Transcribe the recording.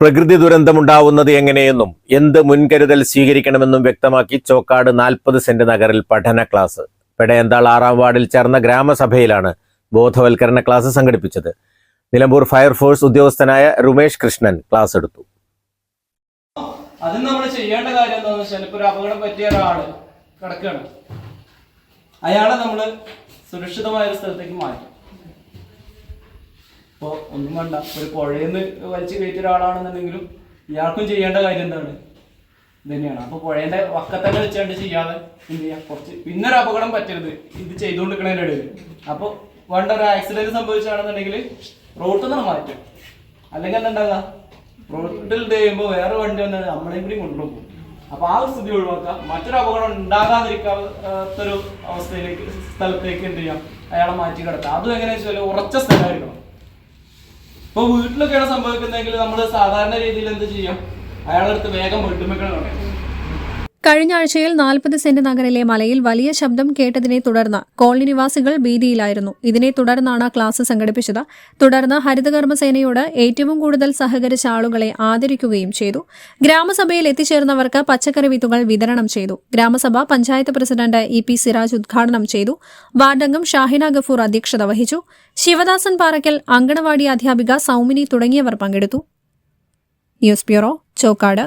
പ്രകൃതി ദുരന്തമുണ്ടാവുന്നത് എങ്ങനെയെന്നും എന്ത് മുൻകരുതൽ സ്വീകരിക്കണമെന്നും വ്യക്തമാക്കി ചോക്കാട് നാൽപ്പത് സെന്റ് നഗറിൽ പഠന ക്ലാസ്. പെടയന്താൾ ആറാം വാർഡിൽ ചേർന്ന ഗ്രാമസഭയിലാണ് ബോധവൽക്കരണ ക്ലാസ് സംഘടിപ്പിച്ചത്. നിലമ്പൂർ ഫയർഫോഴ്സ് ഉദ്യോഗസ്ഥനായ രുമേഷ് കൃഷ്ണൻ ക്ലാസ് എടുത്തു. അതിന് നമ്മൾ ചെയ്യേണ്ട കാര്യം എന്താണെന്ന് വെച്ചാൽ ഇപ്പൊ ഒരു അപകടം പറ്റിയ ഒരാൾ കിടക്കുകയാണ്. അയാളെ നമ്മൾ സുരക്ഷിതമായ ഒരു സ്ഥലത്തേക്ക് മാറ്റും. ഇപ്പോൾ ഒന്നും വേണ്ട. ഒരു പുഴയിൽ നിന്ന് വലിച്ചു കയറ്റിയ ഒരാളാണെന്നുണ്ടെങ്കിലും ഇയാൾക്കും ചെയ്യേണ്ട കാര്യം എന്താണ്? ഇത് തന്നെയാണ്. അപ്പോൾ പുഴേന്റെ വക്കത്തന്നെ വെച്ചാണ്ട് ചെയ്യാതെ എന്ത് ചെയ്യാം? കുറച്ച് പിന്നൊരു അപകടം പറ്റരുത്. ഇത് ചെയ്തുകൊണ്ടിരിക്കണതിന്റെ ഇടയിൽ. അപ്പോൾ വേണ്ട ഒരു ആക്സിഡന്റ് സംഭവിച്ചാണെന്നുണ്ടെങ്കിൽ റോട്ടിൽ നിന്ന് മാറ്റും അല്ലെങ്കിൽ എന്താ റോഡിൽ ചെയ്യുമ്പോൾ വേറെ വണ്ടി വന്നാൽ നമ്മളെയും കൂടി കൊണ്ടുപോകും. അപ്പോൾ ആ ഒരു സ്ഥിതി ഒഴിവാക്കുക. മറ്റൊരു അപകടം ഉണ്ടാകാതിരിക്കാത്തൊരു അവസ്ഥയിലേക്ക് സ്ഥലത്തേക്ക് എന്ത് ചെയ്യാം? അയാളെ മാറ്റി കിടത്താം. അതും എങ്ങനെയാണെന്ന് വെച്ചാൽ ഉറച്ച സ്ഥലമായിരിക്കണം. ഇപ്പൊ വീട്ടിലൊക്കെയാണ് സംഭവിക്കുന്നതെങ്കിൽ നമ്മൾ സാധാരണ രീതിയിൽ എന്ത് ചെയ്യും? അയാളെടുത്ത് വേഗം വീട്ടുമക്കളാണ് കഴിഞ്ഞ ആഴ്ചയിൽ നാൽപ്പത് സെന്റ് നഗറിലെ മലയിൽ വലിയ ശബ്ദം കേട്ടതിനെ തുടർന്ന് കോളനി നിവാസികൾ ഭീതിയിലായിരുന്നു. ഇതിനെ തുടർന്നാണ് ക്ലാസ് സംഘടിപ്പിച്ചത്. തുടർന്ന് ഹരിതകർമ്മസേനയോട് ഏറ്റവും കൂടുതൽ സഹകരിച്ച ആളുകളെ ആദരിക്കുകയും ചെയ്തു. ഗ്രാമസഭയിൽ എത്തിച്ചേർന്നവർക്ക് പച്ചക്കറി വിത്തുകൾ വിതരണം ചെയ്തു. ഗ്രാമസഭ panchayat president E P Siraj ഉദ്ഘാടനം ചെയ്തു. വാർഡംഗം ഷാഹിന ഗഫൂർ അധ്യക്ഷത വഹിച്ചു. ശിവദാസൻ പാറയ്ക്കൽ അങ്കണവാടി അധ്യാപിക സൗമിനി തുടങ്ങിയവർ പങ്കെടുത്തു. News bureau Chokkad.